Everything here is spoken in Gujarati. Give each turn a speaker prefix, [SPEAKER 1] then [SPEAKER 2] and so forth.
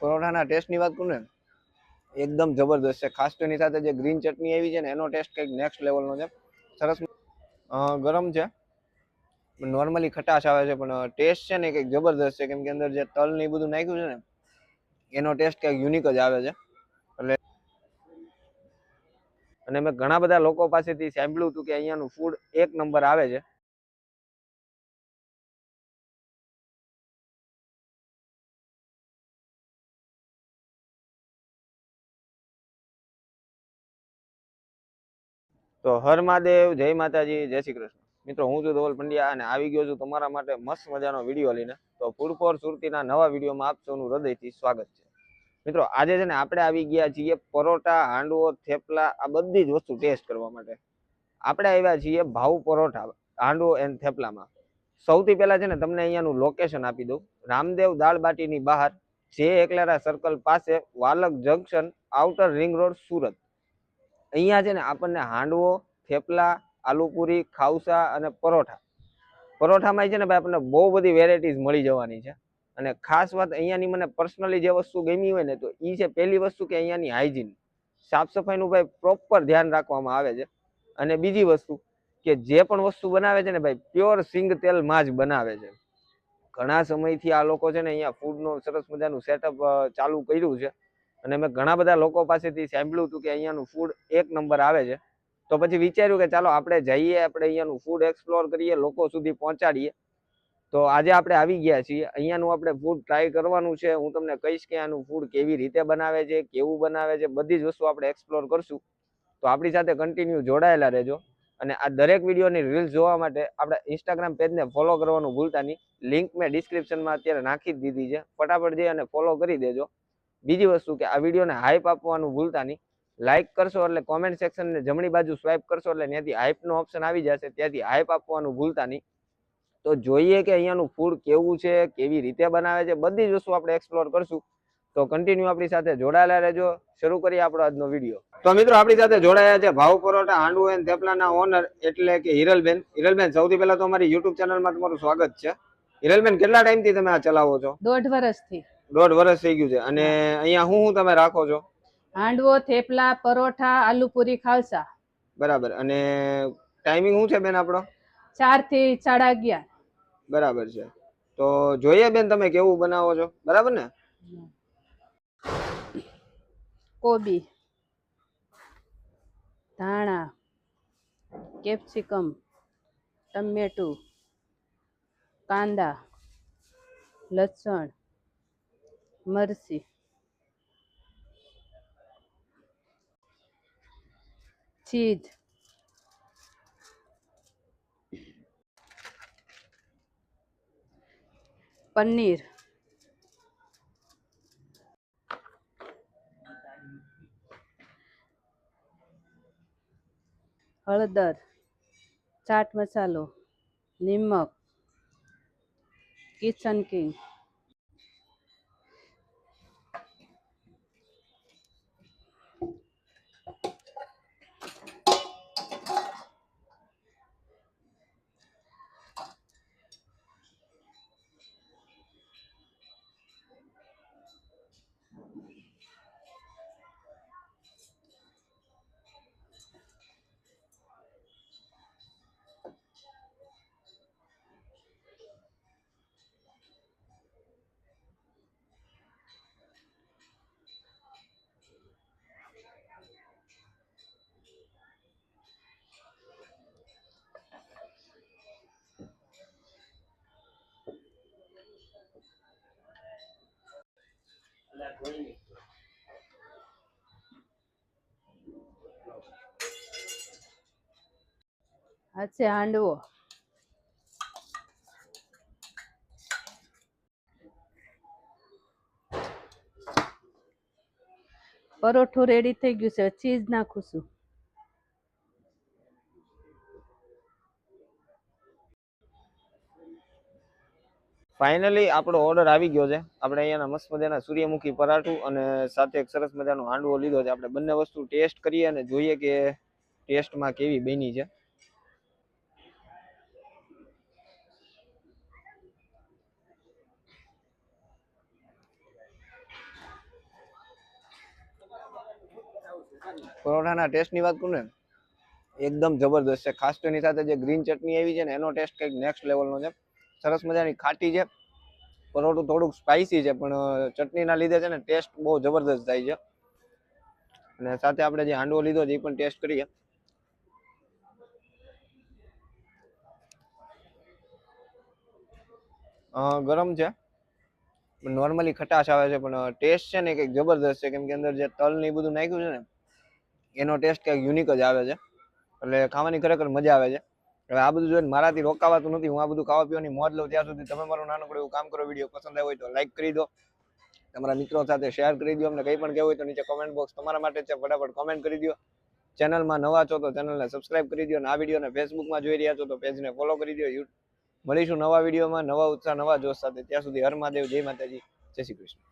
[SPEAKER 1] પરોઠાના ટેસ્ટની વાત કરું ને, એકદમ જબરદસ્ત છે. ખાસ તો એની સાથે જે ગ્રીન ચટણી આવી છે ને, એનો ટેસ્ટ કંઈક નેક્સ્ટ લેવલનો છે. સરસ ગરમ છે. નોર્મલી ખટાશ આવે છે, પણ ટેસ્ટ છે ને કંઈક જબરદસ્ત છે. કેમ કે અંદર જે તલ ને એ બધું નાખ્યું છે ને, એનો ટેસ્ટ કંઈક યુનિક જ આવે છે. એટલે અને મેં ઘણા બધા લોકો પાસેથી સાંભળ્યું હતું કે અહીંયાનું ફૂડ એક નંબર આવે છે. તો હર મહાદેવ, જય માતાજી, જય શ્રી કૃષ્ણ. મિત્રો, હું છું ધવલ પંડ્યા અને આવી ગયો છું તમારા માટે મસ્ત મજાનો વીડિયો લઈને. તો ફૂડ સુરતીના નવા વિડીયોમાં આપ સૌનું હૃદયથી સ્વાગત છે. મિત્રો, આજે છે ને આપણે આવી ગયા છીએ પરોઠા, હાંડવો, થેપલા, આ બધી જ વસ્તુ ટેસ્ટ કરવા માટે. આપણે આવ્યા છીએ ભાવ પરોઠા, હાંડવો એન્ડ થેપલામાં. સૌથી પહેલા છે ને તમને અહીંયાનું લોકેશન આપી દઉં. રામદેવ દાળ બાટીની બહાર, જે એકલારા સર્કલ પાસે, Valak junction outer ring road Surat. અહીંયા છે ને આપણને હાંડવો, થેપલા, આલુપુરી ખાવસા અને પરોઠા. પરોઠામાં છે ને ભાઈ આપણને બહુ બધી વેરાયટીઝ મળી જવાની છે. અને ખાસ વાત અહીંયાની મને પર્સનલી જે વસ્તુ ગમી હોય ને તો એ છે પહેલી વસ્તુ કે અહીંયાની હાઇજીન સાફ સફાઈનું ભાઈ પ્રોપર ધ્યાન રાખવામાં આવે છે. અને બીજી વસ્તુ કે જે પણ વસ્તુ બનાવે છે ને ભાઈ પ્યોર સિંગ તેલમાં જ બનાવે છે. ઘણા સમયથી આ લોકો છે ને અહીંયા ફૂડનું સરસ મજાનું સેટઅપ ચાલુ કર્યું છે. અને મેં ઘણા બધા લોકો પાસેથી સાંભળ્યું હતું કે અહીંયાનું ફૂડ એક નંબર આવે છે. તો પછી વિચાર્યું કે ચાલો આપણે જઈએ, આપણે અહીંયાનું ફૂડ એક્સપ્લોર કરીએ, લોકો સુધી પહોંચાડીએ. તો આજે આપણે આવી ગયા છીએ. અહીંયાનું આપણે ફૂડ ટ્રાય કરવાનું છે. હું તમને કહીશ કે આનું ફૂડ કેવી રીતે બનાવે છે, કેવું બનાવે છે, બધી જ વસ્તુ આપણે એક્સપ્લોર કરશું. તો આપણી સાથે કન્ટિન્યુ જોડાયેલા રહેજો. અને આ દરેક વિડીયોની રીલ્સ જોવા માટે આપણે ઇન્સ્ટાગ્રામ પેજને ફોલો કરવાનું ભૂલતા નહીં. લિંક મેં ડિસ્ક્રિપ્શનમાં અત્યારે નાખી જ દીધી છે. ફટાફટ જઈ અને ફોલો કરી દેજો. બીજી વસ્તુ કે આ વિડીયોને હાઈપ આપવાનું ભૂલતા નહીં. લાઇક કરશો એટલે કોમેન્ટ સેક્શનને જમણી બાજુ સ્વાઇપ કરશો એટલે ત્યાંથી હાઈપનો ઓપ્શન આવી જશે. ત્યાંથી હાઈપ આપવાનું ભૂલતા નહીં. તો જોઈએ કે અહીંયાનું ફૂડ કેવું છે, કેવી રીતે બનાવે છે, બધી જ વસ્તુ આપણે એક્સપ્લોર કરશું. તો કન્ટિન્યુ આપણી સાથે જોડાયેલા રહેજો. શરૂ કરીએ આપણો આજનો વીડિયો. તો મિત્રો, આપણી સાથે જોડાયા છે ભાવ પરોઠા હાંડુ એન થેપલાના ઓનર એટલે કે હિરલબેન. હિરલબેન, સૌથી પહેલા તો અમારી યુટ્યુબ ચેનલમાં તમારું સ્વાગત છે. હિરલબેન, કેટલા ટાઈમથી તમે આ ચલાવો છો?
[SPEAKER 2] દોઢ વર્ષથી
[SPEAKER 1] દોઢ વર્ષ થઈ ગયું છે. અને અહીંયા હું હું તમે રાખો છો?
[SPEAKER 2] હાંડવો થેપલા પરોઠા આલુપુરી ખાલસા.
[SPEAKER 1] બરાબર. અને ટાઈમિંગ શું છે બેન આપણો?
[SPEAKER 2] ચારથી સાડા અગિયાર.
[SPEAKER 1] બરાબર છે. તો જોઈએ બેન તમે કેવું બનાવો છો. બરાબર ને?
[SPEAKER 2] કોબી ધાણા કેપ્સિકમ ટમેટું કાંદા લસણ મરચી ચીઝ. પનીર. હળદર. ચાટ મસાલો. નિમક. કિચન કિંગ આ છે હાંડવો. પરોઠું રેડી થઈ ગયું છે. ચીઝ નાખું છું.
[SPEAKER 1] ફાઇનલી આપણો ઓર્ડર આવી ગયો છે. આપણે અહીંયાના મસ્ત મજાના સૂર્યમુખી પરાઠું અને સાથે એક સરસ મજાનો હાંડવો લીધો છે. આપણે બંને વસ્તુ ટેસ્ટ કરીએ અને જોઈએ કે ટેસ્ટમાં કેવી બની છે. પરોઠાના ટેસ્ટની વાત કરું ને, એકદમ જબરદસ્ત છે. ખાસ તો સાથે જે ગ્રીન ચટણી આવી છે ને, એનો ટેસ્ટ કંઈક નેક્સ્ટ લેવલનો છે. સરસ મજાની ખાટી છે. પરોઠું થોડુંક સ્પાઇસી છે, પણ ચટણીના લીધે છે ને ટેસ્ટ બહુ જબરદસ્ત થાય છે. અને સાથે આપણે જે હાંડવો લીધો છે, એ પણ ટેસ્ટ કરીએ. ગરમ છે. નોર્મલી ખટાશ આવે છે, પણ ટેસ્ટ છે ને કંઈક જબરદસ્ત છે. કેમ કે અંદર જે તલ ને એ બધું નાખ્યું છે ને, એનો ટેસ્ટ કંઈક યુનિક જ આવે છે. એટલે ખાવાની ખરેખર મજા આવે છે. હવે આ બધું જોઈને મારાથી રોકાવાતું નથી. હું આ બધું ખાવા પીવાની મોજ લઉં ત્યાં સુધી. તમે મારું નાનકડું એવું કામ કરો, વીડિયો પસંદ આવ્યો હોય તો લાઈક કરી દો. તમારા મિત્રો સાથે શેર કરી દો. અમને કંઈ પણ કહેવું હોય તો નીચે કોમેન્ટ બોક્સ તમારા માટે છે. ફટાફટ કોમેન્ટ કરી દો. ચેનલમાં નવા છો તો ચેનલને સબસ્ક્રાઇબ કરી દો અને આ વિડીયોને ફેસબુકમાં જોઈ રહ્યા છો તો પેજને ફોલો કરી દો. મળીશું નવા વિડીયોમાં. નવા ઉત્સાહ, નવા જોશ સાથે. ત્યાં સુધી હર મહાદેવ. જય માતાજી. જય શ્રી કૃષ્ણ.